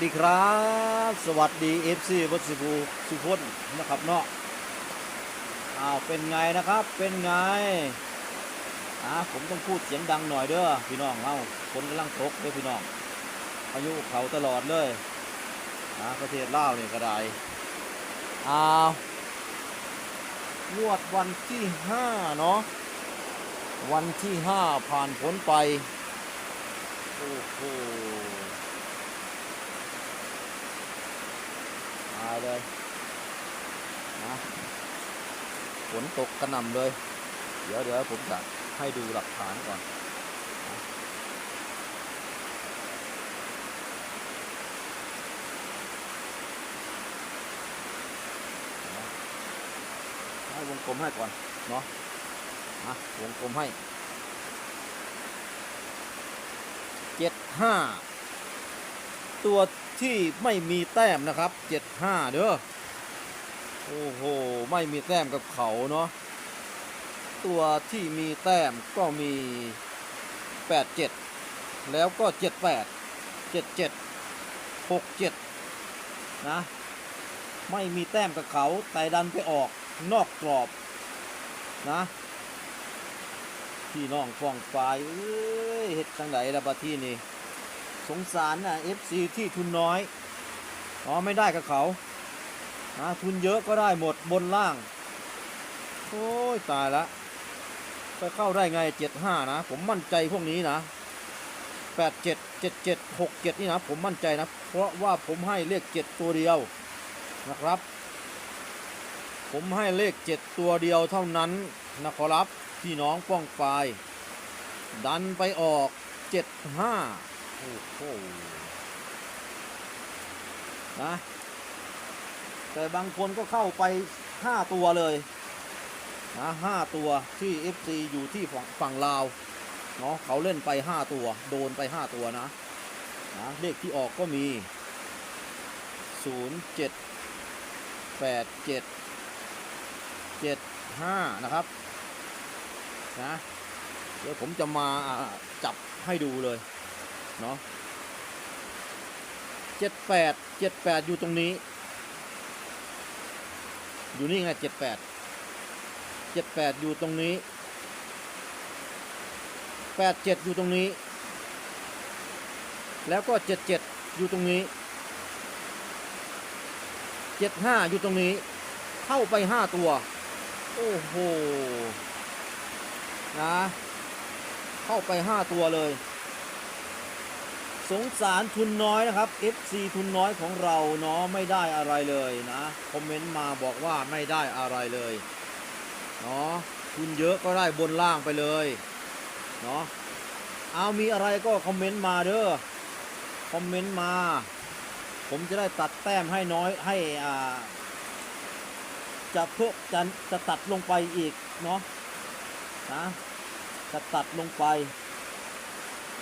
สวัสดีครับ สวัสดี FC วัดสิบูสุพจน์นะครับเนาะอ้าวเป็นไงนะครับเป็นไงอ่าผมต้องพูดเสียงดังหน่อยเด้อพี่น้องเอาฝนกำลังตกเด้อพี่น้องอายุเขาตลอดเลยอ่าประเทศลาวนี่ยก็ได้อ้าวงวดวันที่ห้าเนาะวันที่ห้าผ่านพ้นไปโอ้โหายเลยนะฝนตกกระหน่ำเลย เดี๋ยวเดี๋ยวผมจะให้ดูหลักฐานก่อนให้วงกลมให้ก่อนเนาะนะวงกลมให้เจ็ดห้าตัว ที่ไม่มีแต้มนะครับเจ็ดห้าเด้อโอ้โห ไม่มีแต้มกับเขาเนาะตัวที่มีแต้มก็มีแปดเจ็ดแล้วก็เจ็ดแปดเจ็ดเจ็ดหกเจ็ดนะไม่มีแต้มกับเขาแต่ดันไปออกนอกกรอบนะพี่น้องฟองไฟเอ้ยเฮ็ดจังไดละบัดที่นี่ สงสารนะ FC ที่ทุนน้อยอ๋อไม่ได้กับเขานะทุนเยอะก็ได้หมดบนล่าง โอ้ยตายละไปเข้าได้ไง75นะ ผมมั่นใจพวกนี้นะ87 77 67นี่นะ ผมมั่นใจนะ เพราะว่าผมให้เลข7ตัวเดียวนะครับ ผมให้เลข7ตัวเดียวเท่านั้นนะครับพี่น้องป้องปลายดันไปออก75 โอ้โหนะแต่บางคนก็เข้าไป5ตัวเลยนะห้าตัวที่ FC อยู่ที่ฝั่งฝั่งลาวเนาะเขาเล่นไป5ตัว โดนไป5ตัวนะนะเลขที่ออกก็มี0 7 8 7 7 5นะครับนะเดี๋ยวผมจะมาจับให้ดูเลย เนาะเจ็ดแปดเจ็ดแปดอยู่ตรงนี้ อยู่นี่ไงเจ็ดแปดเจ็ดแปดอยู่ตรงนี้แปดเจ็ดอยู่ตรงนี้ แล้วก็เจ็ดเจ็ดอยู่ตรงนี้เจ็ดห้าอยู่ตรงนี้ เข้าไปห้าตัว โอ้โห นะ เข้าไปห้าตัวเลย สงสารทุนน้อยนะครับ FC ทุนน้อยของเราเนาะไม่ได้อะไรเลยนะคอมเมนต์มาบอกว่าไม่ได้อะไรเลยเนาะทุนเยอะก็ได้บนล่างไปเลยเนาะเอามีอะไรก็คอมเมนต์มาเด้อคอมเมนต์มา ผมจะได้ตัดแต้มให้น้อยให้อ่าจะเพิ่มจะจะตัดลงไปอีกเนาะนะจะตัดลงไป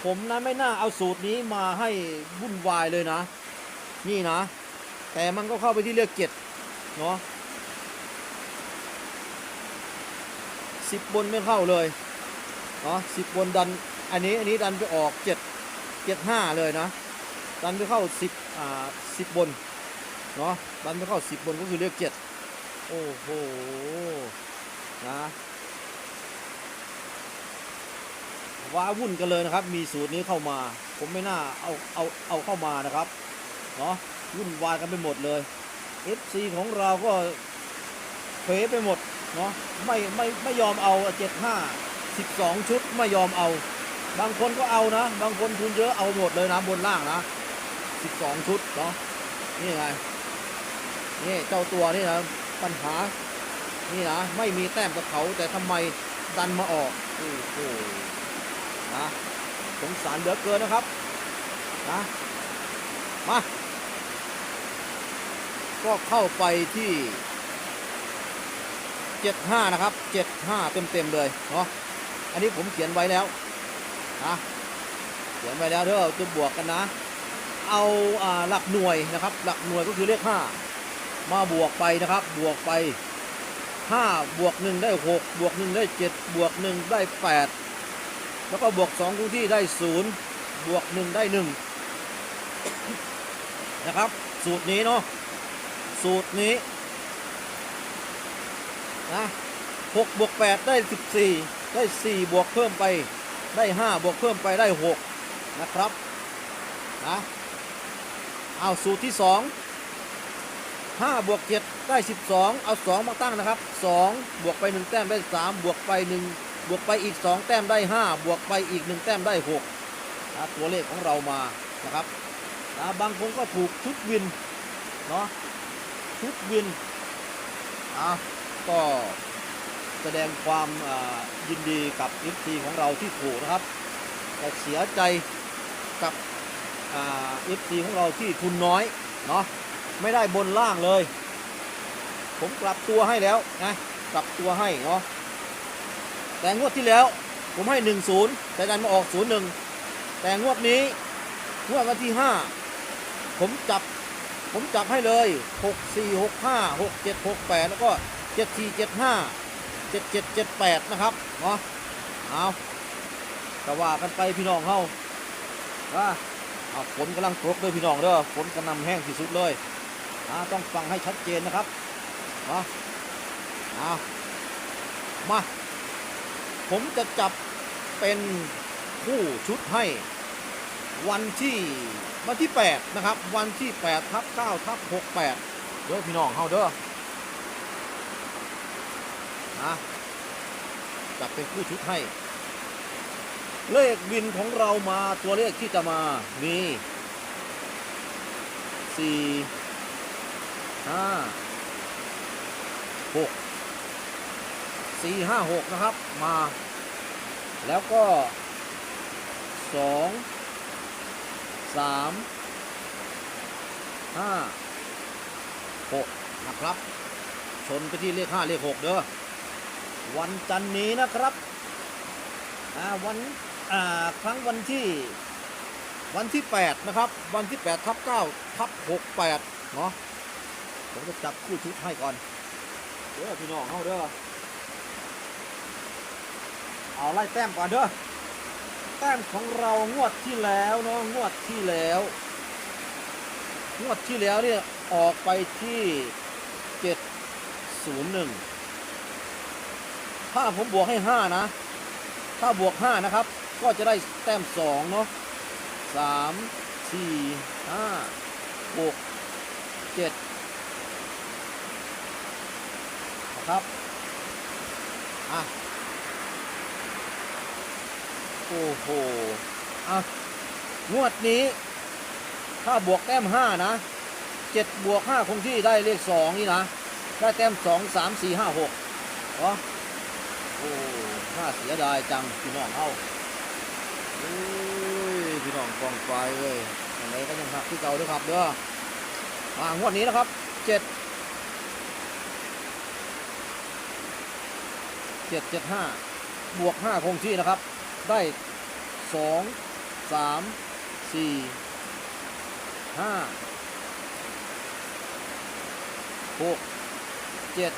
ผมนะไม่น่าเอาสูตรนี้มาให้วุ่นวายเลยนะ นี่นะ แต่มันก็เข้าไปที่เลขเจ็ดเนาะสิบบนไม่เข้าเลยเนาะสิบบนดันอันนี้อันนี้ดันไปออกเจ็ดเจ็ดห้าเลยนะ ดันไปเข้าสิบอ่าสิบบนเนาะดันไปเข้าสิบบนก็คือเลขเจ็ดโอ้โหนะ ว้าวุ่นกันเลยนะครับ มีสูตรนี้เข้ามา ผมไม่น่าเอาเอาเอาเข้ามานะครับเนาะวุ่นวายกันไปหมดเลย FC ของเราก็เผไปหมดเนาะไม่ไม่ไม่ยอมเอาเจ็ดห้าสิบสองชุดไม่ยอมเอา บางคนก็เอานะ บางคนทุนเยอะเอาหมดเลยนะบนล่างนะสิบสองชุดเนาะนี่ไงนี่เจ้าตัวนี่นะปัญหานี่นะไม่มีแต้มกับเขาแต่ทำไมดันมาออกโอ้โห นะสงสารเหลือเกินนะครับนะมาก็เข้าไปที่ 75 นะครับ 75 เต็มๆเลยเนาะอันนี้ผมเขียนไว้แล้วนะเขียนไว้แล้วเด้อจะบวกกันนะ เอาอ่าหลักหน่วยนะครับ หลักหน่วยก็คือเลข 5 มาบวกไปนะครับ บวกไป5บวก1ได้ 6 บวก 1 ได้ 7 บวก 1 ได้ 8 แล้วก็บวก2ทุกที่ได้ 0 บวก 1 ได้ 1 นะครับ สูตรนี้เนาะสูตรนี้นะหกบวกแปดได้สิบสี่ได้สี่บวกเพิ่มไปได้ห้าบวกเพิ่มไปได้หกนะครับนะเอาสูตรที่สองห้าบวกเจ็ดได้สิบสองเอาสองมาตั้งนะครับสองบวกไปหนึ่งแต้มได้สามบวกไปหนึ่ง บวกไปอีกสองแต้มได้ห้าบวกไปอีกหนึ่งแต้มได้หกนะตัวเลขของเรามานะครับนะบางคนก็ถูกชุดวินเนาะชุดวินอะก็แสดงความยินดีกับ f อของเราที่ถูกนะครับแต่เสียใจกับอ่า f อของเราที่ทุนน้อยเนาะไม่ได้บนล่างเลย ผมกลับตัวให้แล้วนะกลับตัวให้เนาะ แต่งวดที่แล้วผมให้1 0แต่ดันมาออก0 1แต่งวดนี้งวดวันที่5ผมจับผมจับให้เลย6 4 6 5 6 7 6 8แล้วก็7 4 7 5 7 7 7 8นะครับเนาะเอาก็ว่ากันไปพี่น้องเฮาว่าเอาฝนกำลังตกเลยพี่น้องเด้อฝนกระหนำแห้งที่สุดเลยต้องฟังให้ชัดเจนนะครับเนาะเอามา ผมจะจับเป็นคู่ชุดให้ วันที่วันที่ 8 นะครับ วันที่8ทับ9ทับ68 เด้อพี่น้องเฮาเด้อนะจับเป็นคู่ชุดให้ เลขบินของเรามาตัวเลขที่จะมามีสี่ห้า หกสี่ห้าหกนะครับมา แล้วก็สองสามห้าหกนะครับ ชนไปที่เลขห้าเลขหกเด้อวันจันนี้นะครับวันครั้งวันที่วันที่ 8 นะครับ วันที่ 8 ทับ 9 ทับ 68 เนาะผมจะจับคู่ชุดให้ก่อน เด้อพี่น้องเฮาเด้อ เอาไล่แต้มก่อนเด้อแต้มของเรางวดที่แล้วเนาะงวดที่แล้ว งวดที่แล้วเนี่ยออกไปที่701ถ้าผมบวกให้5นะ ถ้าบวก5นะครับ ก็จะได้แต้ม2เนาะ3 4 5 6 7นะครับ อะ โอ้โหอะงวดนี้ ถ้าบวกแต้ม5นะ7บวก5คงที่ได้เลข2นี่นะ ได้แต้ม2 3 4 5 6เหรอโอ้น่าเสียดายจังพี่น้องเอ้าเอ้ยพี่น้องกองไฟเอ้ยอย่างไรก็ยังหักที่เก่าด้วยครับเด้ออางวดนี้นะครับเจ็ดเจ็ดเจ็ดห้าบวกห้าคงที่นะครับ ได้สองสามสี่ห้าหกเจ็ด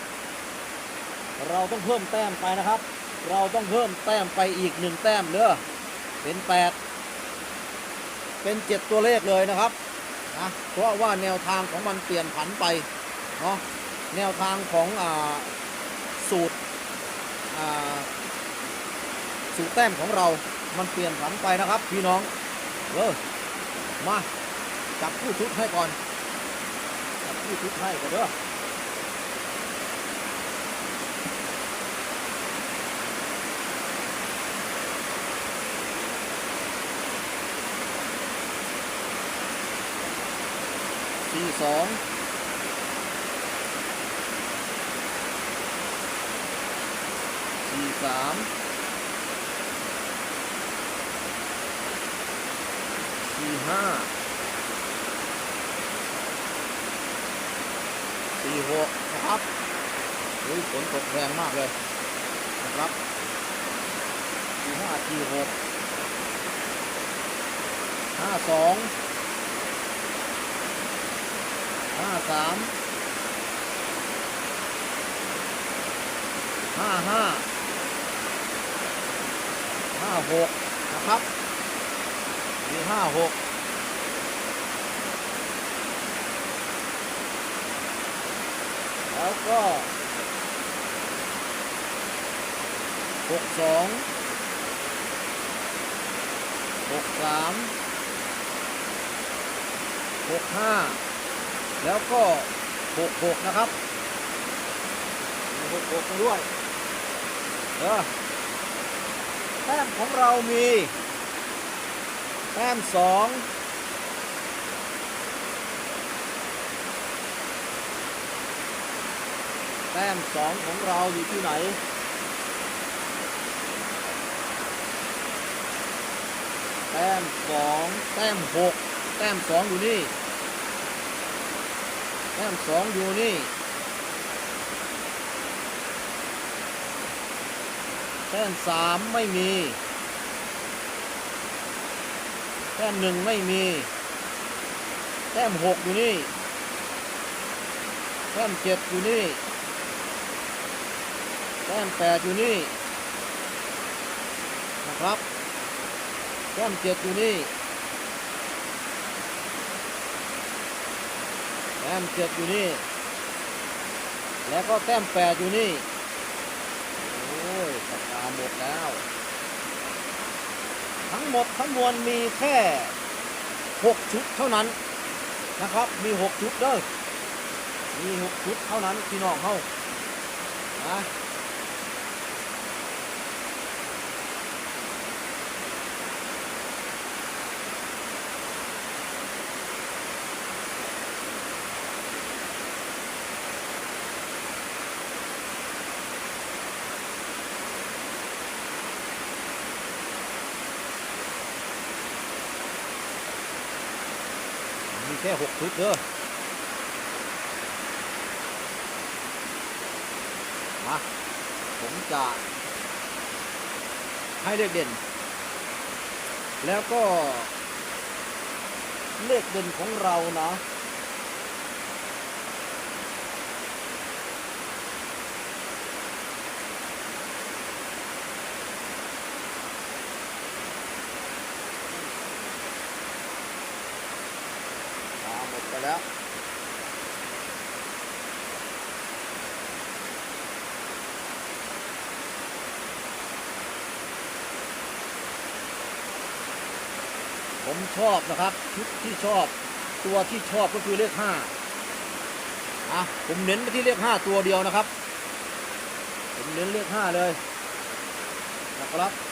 เราต้องเพิ่มแต้มไปนะครับ เราต้องเพิ่มแต้มไปอีกหนึ่งแต้มเด้อเป็นแปดเป็นเจ็ดตัวเลขเลยนะครับนะเพราะว่าแนวทางของมันเปลี่ยนผันไปเนาะแนวทางของอ่าสูตรอ่า สูตรแต้มของเรา มันเปลี่ยนผันไปนะครับ พี่น้อง เออ มา จับผู้ชุดให้ก่อน จับผู้ชุดให้ก่อนเด้อสี่สองสี่สาม สี่ห้าสี่หกนะครับเฮ้ยฝนตกแรงมากเลยนะครับสี่ห้าสี่หกห้าสองห้าสามห้าห้าห้าหกนะครับ มีห้าหกแล้วก็หกสองหกสามหกห้าแล้วก็หกหกนะครับหกหกด้วยเออแต้มของเรามี แต้มสองแต้มสองของเราอยู่ที่ไหน แต้มสองแต้มหกแต้มสองอยู่นี่ แต้มสองอยู่นี่ แต้มสามไม่มี แต้มหนึ่งไม่มี แต้มหกอยู่นี่ แต้มเจ็ดอยู่นี่ แต้มแปดอยู่นี่นะครับ แต้มเจ็ดอยู่นี่ แต้มเจ็ดอยู่นี่ แล้วก็แต้มแปดอยู่นี่ โอ้ยปากกาหมดแล้ว ทั้งหมดทั้งมวลมีแค่หกชุดเท่านั้นนะครับ มีหกชุดเด้อมีหกชุดเท่านั้นพี่น้องเขานะ แค่หกชุดเด้อมาผมจะให้เลขเด่น แล้วก็เลขเด่นของเรานะ ดไปแล้วผมชอบนะครับชุดที่ชอบตัวที่ชอบก็คือเลขห้าอะผมเน้นไปที่เลขห้าตัวเดียวนะครับ ผมเน้นเลขห้าเลยนะครับ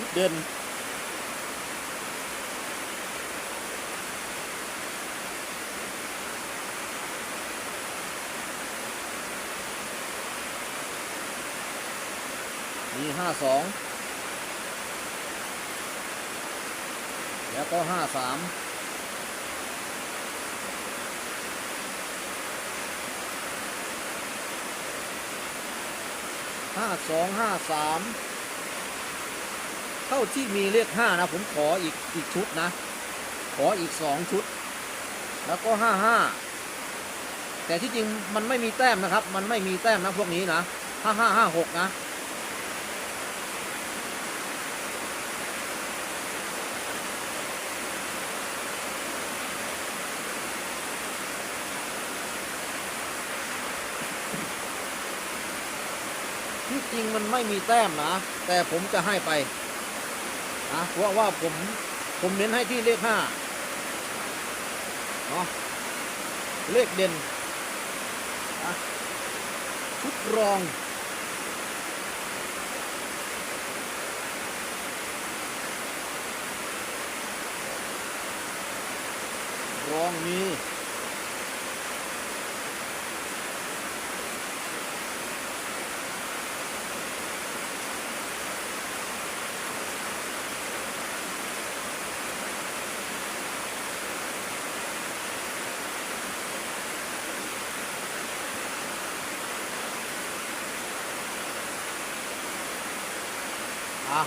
ชุดเด่นมีห้าสองแล้วก็ห้าสามห้าสองห้าสาม เท่าที่มีเลขห้านะ ผมขออีกอีกชุดนะ ขออีกสองชุด แล้วก็ห้าห้าแต่ที่จริงมันไม่มีแต้มนะครับ มันไม่มีแต้มนะพวกนี้นะห้าห้าห้าหกนะ ที่จริงมันไม่มีแต้มนะ แต่ผมจะให้ไป นะเพราะว่าผมผมเน้นให้ที่เลขห้าเนาะเลขเด่นนะชุดรอง รองมี อะ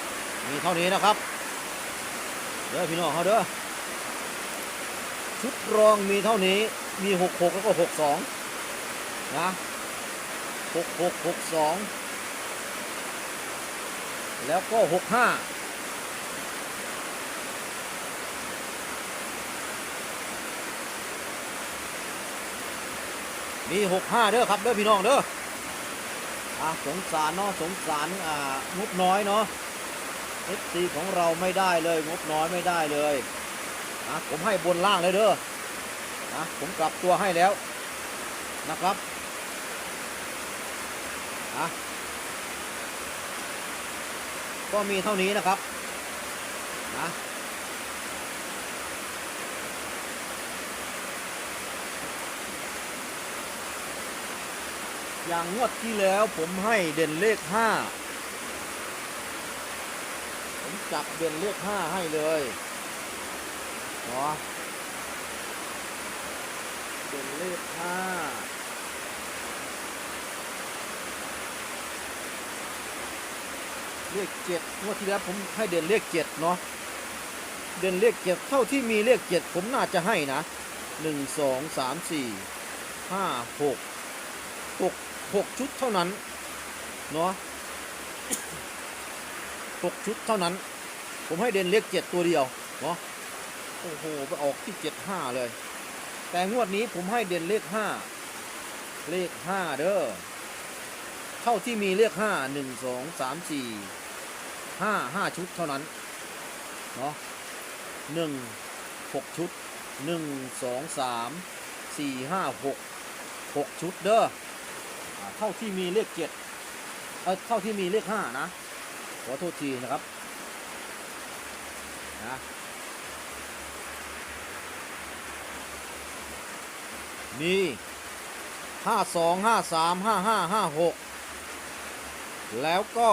มีเท่านี้นะครับ เด้อพี่น้องเขาเด้อชุดรองมีเท่านี้มีหกหกแล้วก็หกสองนะหกหกหกสองแล้วก็หกห้ามีหกห้าเด้อครับ เด้อพี่น้องเด้ออะสงสารเนาะสงสารอ่างบน้อยเนาะ FC ของเราไม่ได้เลยงบน้อยไม่ได้เลยนะผมให้บนล่างเลยเด้อนะผมกลับตัวให้แล้วนะครับนะก็มีเท่านี้นะครับนะอย่างงวดที่แล้วผมให้เด่นเลขห้า จับเด่นเลขห้าให้เลยเนาะเด่นเลขห้าเลขเจ็ดงวดที่แล้วผมให้เด่นเลขเจ็ดเนาะเด่นเลขเจ็ดเท่าที่มีเลขเจ็ดผมน่าจะให้นะหนึ่งสองสามสี่ห้าหกหกหกชุดเท่านั้น เนาะหกชุดเท่านั้น ผมให้เด่นเลขเจ็ดตัวเดียวเนาะโอ้โหไปออกที่เจ็ดห้าเลย แต่งวดนี้ผมให้เด่นเลขห้าเลขห้าเด้อเท่าที่มีเลขห้าหนึ่งสองสามสี่ห้าห้าชุดเท่านั้นเนาะหนึ่งหกชุดหนึ่งสองสามสี่ห้าหกหกชุดเด้อเท่าที่มีเลขเจ็ดเออเท่าที่มีเลขห้านะขอโทษทีนะครับ นะมีห้าสองห้าสามห้าห้าห้าหกแล้วก็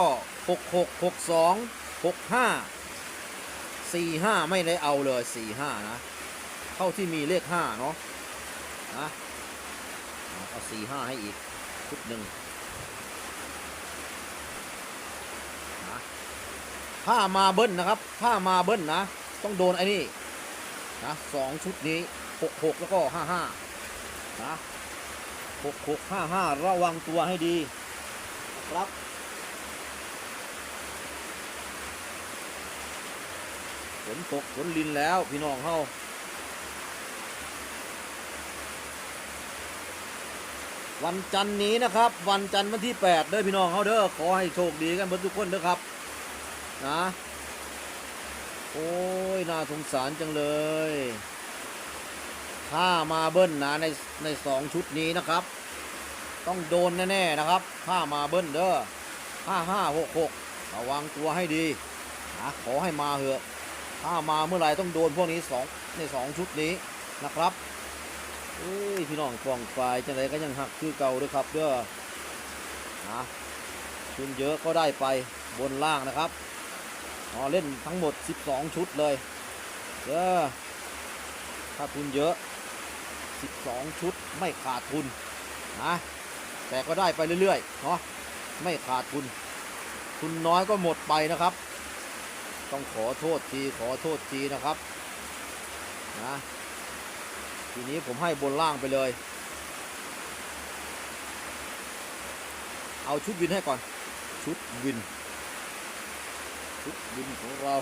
หกหกหกสองหกห้าสี่ห้าไม่ได้เอาเลยสี่ห้านะ เท่าที่มีเลขห้าเนาะนะเอาสี่ห้าให้อีกชุดหนึ่ง ถ้ามาเบิ้ลนะครับถ้ามาเบิ้ลนะ ต้องโดนไอ้นี่นะสองชุดนี้หกหกแล้วก็ห้าห้านะหกหกห้าห้าระวังตัวให้ดีนะครับฝนตกฝนลินแล้วพี่น้องเฮาวันจันนี้นะครับ วันจันทร์วันที่8เด้อพี่น้องเฮาเด้อขอให้โชคดีกันเบิดทุกคนเด้อครับ นะ โอ้ย น่าสงสารจังเลย ถ้ามาเบิ้ลนะในในสองชุดนี้นะครับ ต้องโดนแน่ๆนะครับ ถ้ามาเบิ้ลเด้อห้าห้าหกหกระวังตัวให้ดีนะขอให้มาเถอะ ถ้ามาเมื่อไหร่ต้องโดนพวกนี้สองในสองชุดนี้นะครับเอ้ยพี่น้องกองไฟจังไรก็ยังหักคือเก่าด้วยครับเด้อนะชุนเยอะก็ได้ไปบนล่างนะครับ อ๋อเล่นทั้งหมด 12 ชุดเลยเด้อถ้าทุนเยอะ 12 ชุดไม่ขาดทุนนะแต่ก็ได้ไปเรื่อยๆเนาะไม่ขาดทุน ทุนน้อยก็หมดไปนะครับ ต้องขอโทษทีขอโทษทีนะครับนะทีนี้ผมให้บนล่างไปเลย เอาชุดวินให้ก่อน ชุดวิน ชุดบินของเรา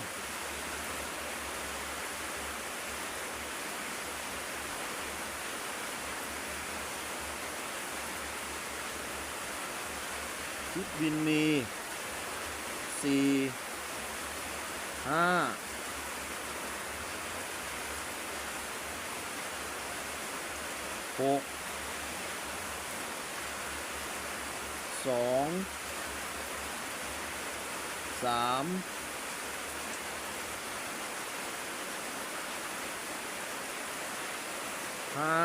ชุดบินมีสี่ห้าหกสอง สามห้า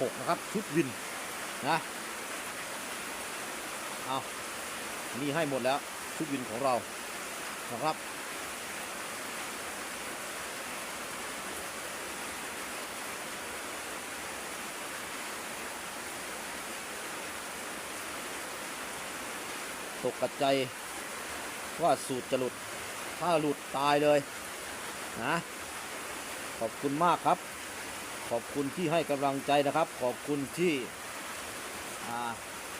หกนะครับ ชุดวิน นะ เอานี่ให้หมดแล้ว ชุดวินของเรานะครับ ตกกระใจายว่าสูตรจะหลุด ถ้าหลุดตายเลยนะขอบคุณมากครับ ขอบคุณที่ให้กำลังใจนะครับ ขอบคุณที่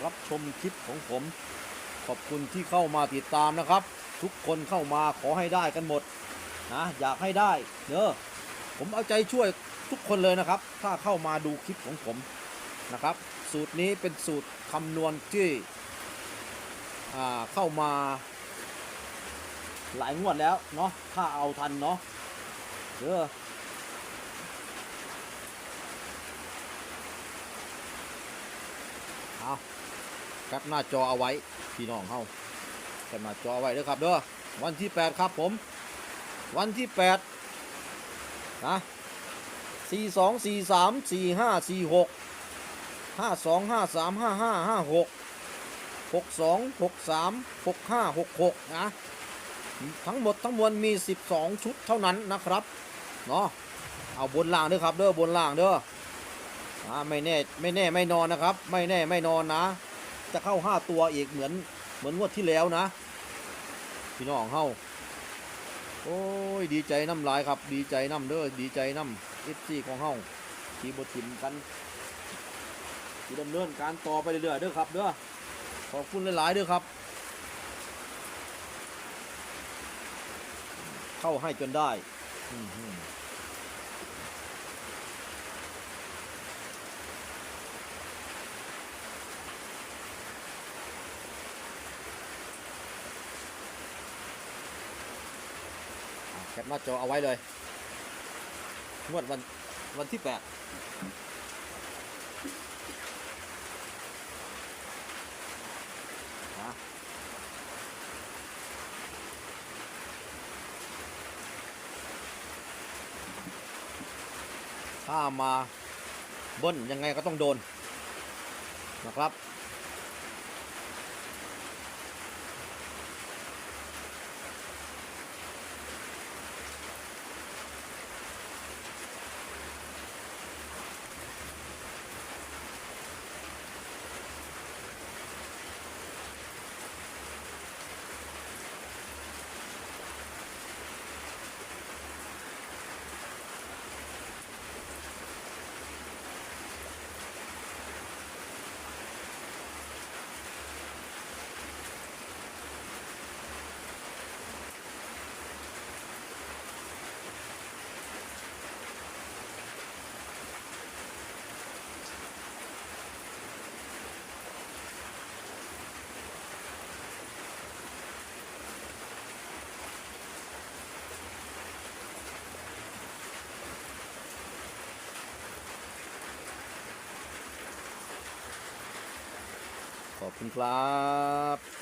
รับชมคลิปของผม ขอบคุณที่เข้ามาติดตามนะครับ ทุกคนเข้ามาขอให้ได้กันหมดนะอยากให้ได้เด้อผมเอาใจช่วยทุกคนเลยนะครับ ถ้าเข้ามาดูคลิปของผมนะครับ สูตรนี้เป็นสูตรคำนวณที่ เข้ามาหลายงวดแล้วเนาะถ้าเอาทันเนาะเด้อเอาแคปหน้าจอเอาไว้ พี่น้องเฮาแคปหน้าจอเอาไว้เด้อครับเด้อวันที่ 8 ครับผม วันที่ 8 นะสี่สองสี่สามสี่ห้าสี่หกห้าสองห้าสามห้าห้าห้าหก หกสองหกสามหกห้าหกหกนะ ทั้งหมดทั้งมวลมี 12 ชุดเท่านั้นนะครับ เนาะเอาบนล่างด้อครับเด้อบนล่างเด้ออาไม่แน่ไม่แน่ไม่นอนนะครับ ไม่แน่ไม่นอนนะ จะเข้า 5 ตัวอีกเหมือนเหมือนงวดที่แล้วนะ พี่น้องเฮาโอ้ยดีใจน้ำลายครับ ดีใจน้ำเด้อดีใจน้ำเอฟซีของเฮาทีบทิมกันที่ดำเนินการต่อไปเรื่อยๆเด้อครับเด้อ อบคุณหลายๆเด้อครับ เข้าให้จนได้แคปหน้าจอเอาไว้เลย งวดวันวันที่แปด ถ้ามาเบิ้ลยังไงก็ต้องโดนนะครับ ขอบคุณครับ